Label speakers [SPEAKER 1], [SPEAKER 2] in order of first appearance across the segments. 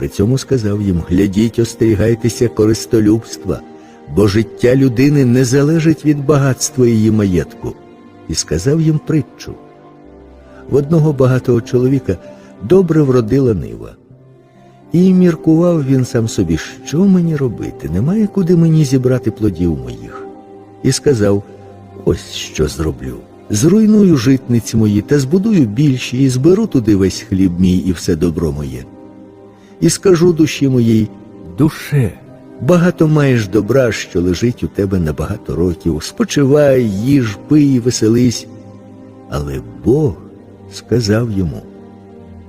[SPEAKER 1] При цьому сказав їм: глядіть, остерігайтеся користолюбства, бо життя людини не залежить від багатства її маєтку. І сказав їм притчу. В одного багатого чоловіка добре вродила нива. І міркував він сам собі, що мені робити, немає куди мені зібрати плодів моїх. І сказав: ось що зроблю. Зруйную житниці мої та збудую більші, і зберу туди весь хліб мій і все добро моє. І скажу душі моїй, душе, багато маєш добра, що лежить у тебе на багато років. Спочивай, їж, пий, веселись. Але Бог сказав йому,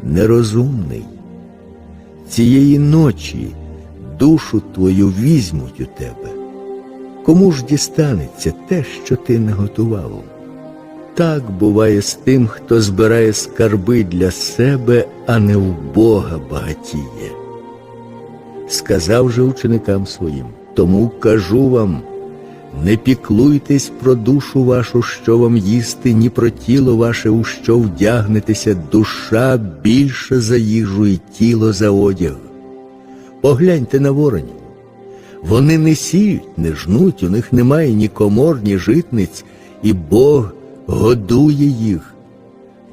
[SPEAKER 1] нерозумний, цієї ночі душу твою візьмуть у тебе. Кому ж дістанеться те, що ти не готував? Так буває з тим, хто збирає скарби для себе, а не в Бога багатіє. Сказав же ученикам своїм, тому кажу вам, не піклуйтесь про душу вашу, що вам їсти, ні про тіло ваше, у що вдягнетеся, душа більше за їжу і тіло за одяг. Погляньте на воронів. Вони не сіють, не жнуть, у них немає ні комор, ні житниць, і Бог годує їх.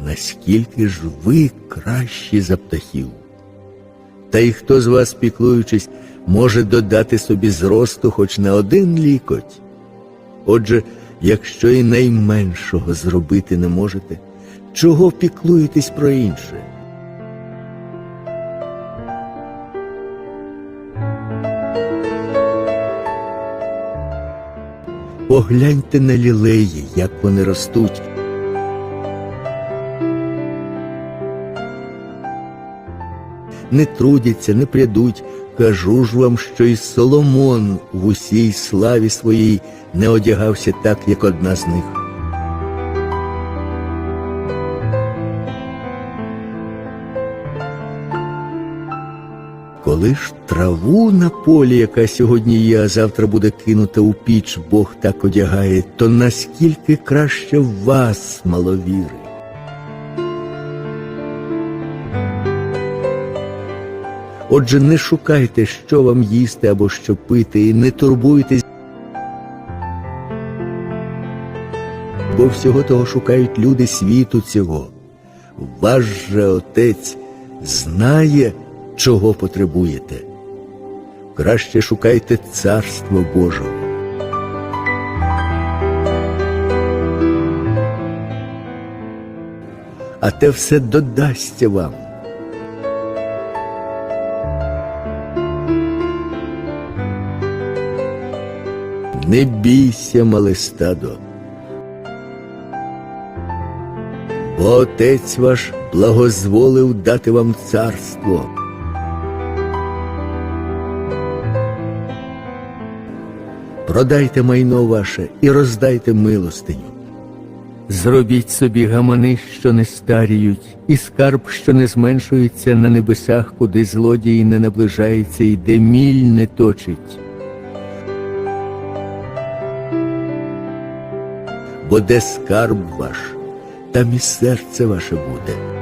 [SPEAKER 1] Наскільки ж ви кращі за птахів? Та й хто з вас, піклуючись, може додати собі зросту хоч на один лікоть? Отже, якщо і найменшого зробити не можете, чого піклуєтесь про інше? Погляньте на лілеї, як вони ростуть. Не трудяться, не прядуть. Кажу ж вам, що і Соломон в усій славі своїй не одягався так, як одна з них. Коли ж траву на полі, яка сьогодні є, а завтра буде кинута у піч, Бог так одягає, то наскільки краще вас, маловіри. Отже, не шукайте, що вам їсти або що пити, і не турбуйтесь, бо всього того шукають люди світу цього. Ваш же Отець знає, чого потребуєте. Краще шукайте Царство Божого. А те все додасться вам. Не бійся, мале стадо. Бо Отець ваш благозволив дати вам царство. Продайте майно ваше і роздайте милостиню. Зробіть собі гамани, що не старіють, і скарб, що не зменшується на небесах, куди злодій не наближається і де міль не точить. Бо де скарб ваш, там і серце ваше буде.